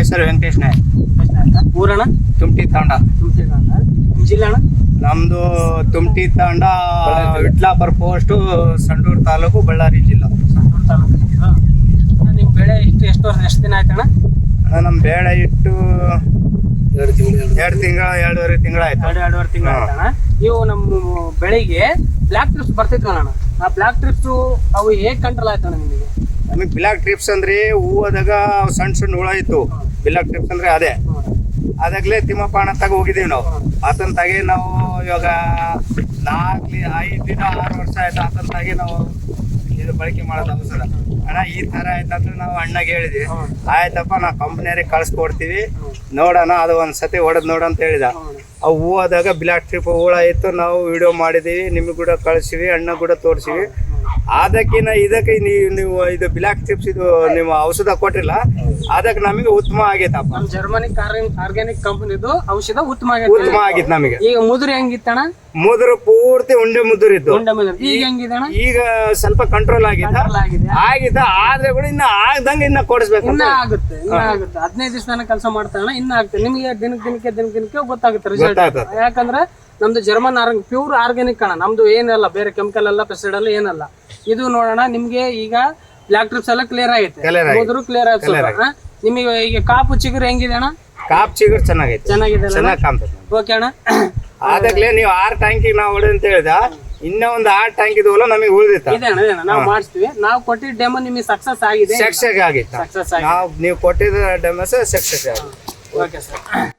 ಹೆಸರು ವೆಂಕಟೇಶ್ ನಾಯಕ್. ಊರಣ ತುಮಟಿ ತಾಂಡ. ತುಮಟಿ ಜಿಲ್ಲೆ ಅಣ್ಣ? ನಮ್ದು ತುಮಟಿ ತಾಂಡ ವಿಟ್ಲಾಪುರ ಪೋಸ್ಟ್ ಸಂಡೂರು ತಾಲೂಕು ಬಳ್ಳಾರಿ ಜಿಲ್ಲಾ. ಸಂಡೂರು ತಾಲೂಕು ನಿಮ್ಮ ಬೆಳೆ ಇಷ್ಟು ಎಷ್ಟು ವರ್ಷ ಎಷ್ಟು ದಿನ ಆಯ್ತಣ್ಣ? ನಮ್ಮ ಬೇಳೆ ಇಟ್ಟು ಎರಡು ತಿಂಗಳು ಎರಡು ತಿಂಗಳ. ಎರಡೂವರೆ ತಿಂಗಳ ಎರಡು ಎರಡೂವರೆ ತಿಂಗಳ ಆಯ್ತಣ್ಣ. ನೀವು ನಮ್ಮ ಬೆಳಿಗ್ಗೆ ಬ್ಲ್ಯಾಕ್ ಟ್ರಿಪ್ಸ್ ಬರ್ತಿದ್ವಣ್ಣ ಆ ಬ್ಲ್ಯಾಕ್ ಟ್ರಿಪ್ಸು ಅವು ಹೇಗೆ ಕಂಟ್ರೋಲ್ ಆಯ್ತಣ್ಣ ನಿಮಗೆ? ನಮಗೆ ಬಿಲಾಕ್ ಟ್ರಿಪ್ಸ್ ಅಂದ್ರೆ ಹೂವದಾಗ ಸಣ್ಣ ಸಣ್ಣ ಹುಳ ಇತ್ತು. ಬಿಲಾಕ್ ಟ್ರಿಪ್ಸ್ ಅಂದ್ರೆ ಅದೇ. ಅದಾಗ್ಲೇ ತಿಮ್ಮಪ್ಪ ಅಣ್ಣತ್ತಾಗ ಹೋಗಿದ್ದೀವಿ ನಾವು. ಆತನ ತಾಗೆ ನಾವು ಇವಾಗ ನಾಲ್ಕು ಐದು ದಿನ ಆರು ವರ್ಷ ಆಯ್ತು ಆತನ ತಾಗೆ ನಾವು ಇದು ಬಳಕೆ ಮಾಡೋದು ಸರ್ ಅಣ್ಣ, ಈ ತರ ಆಯ್ತಂದ್ರೆ ನಾವು ಅಣ್ಣಗೆ ಹೇಳಿದ್ವಿ. ಆಯ್ತಪ್ಪ ನಾವು ಕಂಪ್ನಿಯರಿಗೆ ಕಳ್ಸ್ಕೊಡ್ತೀವಿ. ನೋಡೋಣ ಅದು ಒಂದ್ ಸತಿ ಹೊಡೆದ್ ನೋಡ ಅಂತ ಹೇಳಿದ. ಆ ಹೂವಾದಾಗ ಬ್ಲಾಕ್ ಟ್ರಿಪ್ ಹುಳ ಇತ್ತು. ನಾವು ವಿಡಿಯೋ ಮಾಡಿದೀವಿ ನಿಮಗೆ ಕೂಡ ಕಳ್ಸಿವಿ, ಅಣ್ಣ ಕೂಡ ತೋರಿಸಿವಿ. ಅದಕ್ಕಿಂತ ಇದಕ್ಕೆ ನೀವು ನೀವು ಇದು ಬ್ಲಾಕ್ ಚಿಪ್ಸ್ ಇದು ನೀವು ಔಷಧ ಕೊಟ್ಟಿಲ್ಲ. ಅದಕ್ಕೆ ನಮಗೆ ಉತ್ತಮ ಆಗೈತಪ್ಪ. ಜರ್ಮನಿ ಆರ್ಗ್ಯಾನಿಕ್ ಕಂಪನಿದು ಔಷಧ ಉತ್ತಮ ಉತ್ತಮ ಆಗೈತೆ ಆಗಿತ್ತು ನಮಗೆ. ಈಗ ಮುದುರು ಹೆಂಗಿತ್ತಣ್ಣ? ಮುದುರು ಪೂರ್ತಿ ಉಂಡೆ ಮುದುರು ಇತ್ತು ಉಂಡ ಮುದುರು. ಈಗ ಹೆಂಗಿದೆ ಅಣ್ಣ ಈಗ ಸ್ವಲ್ಪ ಕಂಟ್ರೋಲ್ ಆಗಿದ್ದ Control ಆಗಿದೆ. ಆಗಿದ್ದ ಆದ್ರೆ ಕೂಡ ಇನ್ನ ಆಗದಂಗ ಇನ್ನ ಕೊಡಿಸ್ಬೇಕು ಇನ್ನ ಆಗುತ್ತೆ ಇನ್ನ ಆಗುತ್ತೆ. ಹದಿನೈದು ದಿವಸ ನಾನು ಕೆಲಸ ಮಾಡ್ತಾಣ ಇನ್ನ ಆಗುತ್ತೆ ನಿಮಗೆ ದಿನ ದಿನಕ್ಕೆ ದಿನ ದಿನಕ್ಕೆ ಗೊತ್ತಾಗುತ್ತೆ ರಿಸಲ್ಟ್ ಗೊತ್ತಾಗ್ತದೆ. ಯಾಕಂದ್ರೆ ನಮ್ದು ಜರ್ಮನ್ ಆರ್ ಪ್ಯೂರ್ ಆರ್ಗ್ಯಾನಿಕ್ ಅಣ್ಣ. ನಮ್ದು ಏನಲ್ಲ ಬೇರೆ ಕೆಮಿಕಲ್ ಎಲ್ಲ ಪೆಸ್ಟಿಡ್ ಎಲ್ಲ ಏನಲ್ಲ. ಇದು ನೋಡೋಣ ನಿಮ್ಗೆ ಈಗ ಬ್ಲಾಕ್ ಟ್ರಿಪ್ಸ್ ಎಲ್ಲ ಕ್ಲಿಯರ್ ಆಗೈತೆ. Clear ಆಗಿದೆ. ಹೋದ್ರು ಕ್ಲಿಯರ್ ಆಗುತ್ತೆ ನಿಮಗೆ ಈಗ ಕಾಪು ಚಿಗುರು ಹೆಂಗಿದೆ ಅಣ್ಣ? ಕಾಪ್ ಚಿಗುರು ಚೆನ್ನಾಗೈತೆ. ಚೆನ್ನಾಗಿದೆ ಅಲ್ಲ ಚೆನ್ನಾಗಿ ಕಾಣ್ತದೆ. ಓಕೆ ಅಣ್ಣ. ಆದಾಗ್ಲೇ ನೀವು ಆರ್ ಟ್ಯಾಂಕಿಗೆ ನಾವು ಹೊಡೆ ಅಂತ ಹೇಳಿದ ಇನ್ನ ಒಂದು ಆರ್ ಟ್ಯಾಂಕ್ ಇದು ನಮಗೆ ಉಳಿದಿತ್ತು? ಇದೆ ಅಣ್ಣ ಇದೆ ಅಣ್ಣ. ನಾವು ಮಾಡಿಸ್ತೀವಿ. ನಾವು ಕೊಟ್ಟಿದ್ದ ಡೆಮೋ ನಿಮಗೆ ಸಕ್ಸಸ್ ಆಗಿದೆ. ಸಕ್ಸಸ್ ಆಗಿತ್ತು ಸಕ್ಸಸ್ ಆಗಿದೆ. ನಾವು ನೀವು ಕೊಟ್ಟಿದ್ದ ಡೆಮಸ್ ಸಕ್ಸಸ್ ಆಗಿದೆ. Okay sir